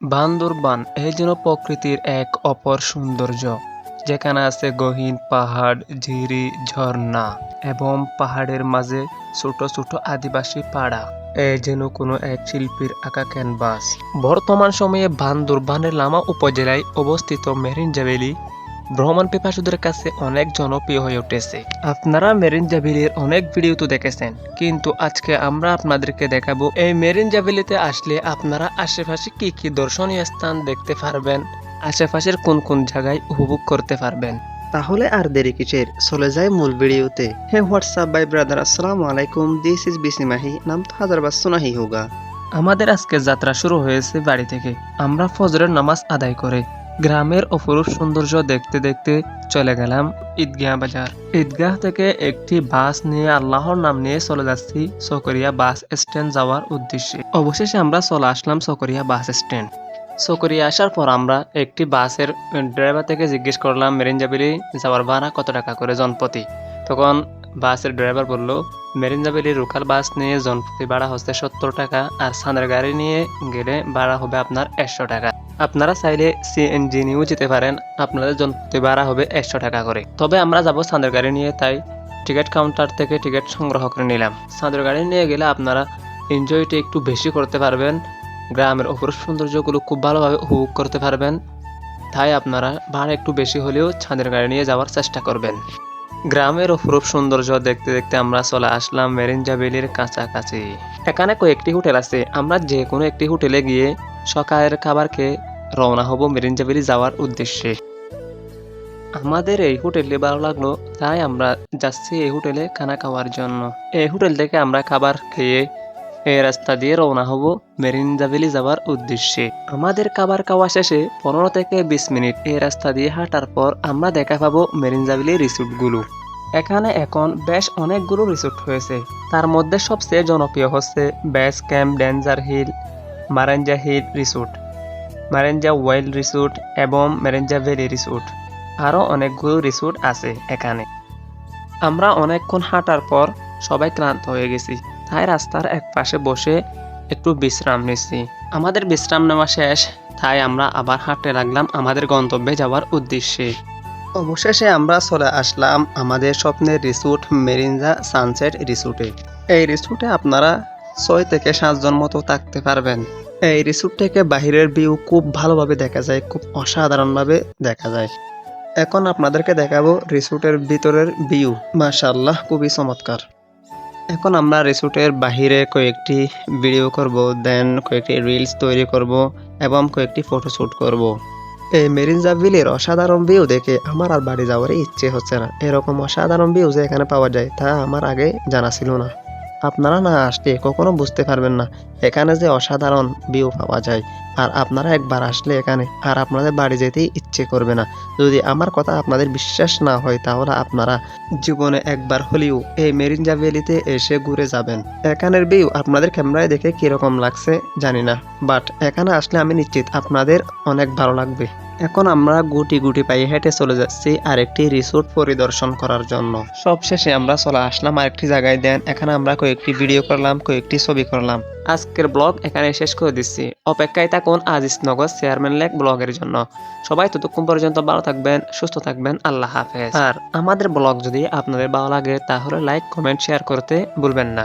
বান্দরবান এই যেন প্রকৃতির এক অপর সৌন্দর্য, যেখানে আছে গহীন পাহাড়, ঝিরি, ঝর্ণা এবং পাহাড়ের মাঝে ছোট ছোট আদিবাসী পাড়া। এ যেন কোনো এক শিল্পীর আঁকা ক্যানভাস বর্তমান সময়ে বান্দরবানের লামা উপজেলায় অবস্থিত মেরিন জাভেলি ভ্রমণ পিপাসুদের কাছে অনেক জনপ্রিয় হয়ে উঠেছে। আপনারা মেরিন জাভেলির অনেক ভিডিও তো দেখেছেন কিন্তু আজকে আমরা আপনাদেরকে দেখাবো এই মেরিন জাভেলিতে আসলে আপনারা আশেপাশে কি কি দর্শনীয় স্থান দেখতে পারবেন আশেপাশের কোন কোন জায়গায় উপভোগ করতে পারবেন। তাহলে আর দেরি কিসের চলে যায় মূল ভিডিওতে হে হোয়াটসঅ্যাপ বাই ব্রাদার আসসালামু আলাইকুম দিস ইজ বিসিমাহি নাম তো হাজার বার সুনাহি হোগা। আমাদের আজকে যাত্রা শুরু হয়েছে বাড়ি থেকে আমরা ফজরের নামাজ আদায় করে। গ্রামের অপরূপ সৌন্দর্য দেখতে দেখতে চলে গেলাম ঈদগাহ বাজার। ঈদগাহ থেকে একটি বাস নিয়ে আল্লাহর নাম নিয়ে চলে যাচ্ছি সকরিয়া বাস স্ট্যান্ড যাওয়ার উদ্দেশ্যে। অবশেষে আমরা চলে আসলাম সকরিয়া বাস স্ট্যান্ড। সকরিয়া আসার পর আমরা একটি বাসের ড্রাইভার থেকে জিজ্ঞেস করলাম মেরিনজাবিলি যাওয়ার ভাড়া কত টাকা করে জনপতি তখন বাসের ড্রাইভার বলল মেরিনজাবিলি লোকাল বাস নিয়ে জনপ্রতি ভাড়া হচ্ছে সত্তর টাকা আর সানের গাড়ি নিয়ে গেলে ভাড়া হবে আপনার একশো টাকা। আপনারা চাইলে সিএনজি নিয়েও যেতে পারেন, আপনাদের জনপ্রতি ভাড়া হবে একশো টাকা করে। তবে আমরা যাব সানের গাড়ি নিয়ে, তাই টিকিট কাউন্টার থেকে টিকিট সংগ্রহ করে নিলাম। সাঁদের গাড়ি নিয়ে গেলে আপনারা এনজয়টা একটু বেশি করতে পারবেন। গ্রামের অপরূপ সৌন্দর্যগুলো খুব ভালোভাবে উপভোগ করতে পারবেন। তাই আপনারা ভাড়া একটু বেশি হলেও ছাদের গাড়ি নিয়ে যাওয়ার চেষ্টা করবেন। গ্রামের অপরূপ সৌন্দর্য দেখতে দেখতে আমরা চলে আসলাম মেরিনজা ভ্যালির কাছাকাছি। এখানে কয়েকটি হোটেল আছে। আমরা যে কোনো একটি হোটেলে গিয়ে সকালের খাবার খেয়ে রওনা হব মেরিনজা ভ্যালি যাওয়ার উদ্দেশ্যে। আমাদের এই হোটেলে ভালো লাগল, তাই আমরা যাচ্ছি এই হোটেলে খানা খাওয়ার জন্য। এই হোটেল থেকে আমরা খাবার খেয়ে এই রাস্তা দিয়ে রওনা হব মেরিনজা ভ্যালি যাওয়ার উদ্দেশ্যে। আমাদের খাবার খাওয়া শেষে পনেরো থেকে বিশ মিনিট এই রাস্তা দিয়ে হাঁটার পর আমরা দেখা পাবো ভ্যালি রিসোর্টগুলো। এখানে এখন বেশ অনেকগুলো রিসোর্ট হয়েছে। তার মধ্যে সবচেয়ে জনপ্রিয় হচ্ছে base camp, danger hill, Marenja hill resort, Marenja wild resort এবং মেরেঞ্জা ভ্যালি রিসোর্ট। আরও অনেকগুলো রিসোর্ট আছে এখানে। আমরা অনেকক্ষণ হাঁটার পর সবাই ক্লান্ত হয়ে গেছি। তাই রাস্তার এক পাশে বসে একটু বিশ্রাম নিচ্ছি আমাদের বিশ্রাম নেওয়া শেষ, তাই আমরা আবার হাঁটতে লাগলাম আমাদের গন্তব্যে যাওয়ার উদ্দেশ্যে। অবশেষে আমরা চলে আসলাম আমাদের স্বপ্নের রিসোর্ট মেরিনজা সানসেট রিসোর্টে। এই রিসোর্টে আপনারা ছয় থেকে সাতজন মতো থাকতে পারবেন। এই রিসোর্ট থেকে বাহিরের ভিউ খুব ভালোভাবে দেখা যায়, খুব অসাধারণভাবে দেখা যায়। এখন আপনাদেরকে দেখাবো রিসোর্টের ভিতরের ভিউ। মাশাল্লাহ খুবই চমৎকার। এখন আমরা রিসোর্টের বাহিরে কয়েকটি ভিডিও করব দেন কয়েকটি রিলস তৈরি করব এবং কয়েকটি ফটোশ্যুট করব। এই মেরিন জাভিলের অসাধারণ ভিউ দেখে আমার আর বাড়ি যাওয়ার ইচ্ছে হচ্ছে না। এরকম অসাধারণ ভিউ যে এখানে পাওয়া যায় তা আমার আগে জানা ছিল না। আপনারা না আসলে কখনো বুঝতে পারবেন না এখানে যে অসাধারণ ভিউ পাওয়া যায়। আর আপনারা একবার আসলে এখানে আর আপনাদের বাড়ি যেতেই ইচ্ছে করবে না। যদি আমার কথা আপনাদের বিশ্বাস না হয় তাহলে আপনারা জীবনে একবার হলেও এই মেরিনজা ভ্যালিতে এসে ঘুরে যাবেন। এখানের ভিউ আপনাদের ক্যামেরায় দেখে কীরকম লাগছে জানি না। বাট এখানে আসলে আমি নিশ্চিত আপনাদের অনেক ভালো লাগবে। এখন আমরা গুটি গুটি পায়ে হেঁটে চলে যাচ্ছি আরেকটি রিসোর্ট পরিদর্শন করার জন্য। সবশেষে আমরা চলে আসলাম আরেকটি জায়গায়। দেন, এখানে আমরা কয়েকটি ভিডিও করলাম, কয়েকটি ছবি করলাম। আজকের ব্লগ এখানে শেষ করে দিচ্ছি। অপেক্ষায় থাকুন আজিজনগর চেয়ারম্যান লেক ব্লগের জন্য। সবাই ততক্ষণ পর্যন্ত ভালো থাকবেন, সুস্থ থাকবেন, আল্লাহ হাফেজ। আর আমাদের ব্লগ যদি আপনাদের ভালো লাগে, তাহলে লাইক কমেন্ট শেয়ার করতে ভুলবেন না।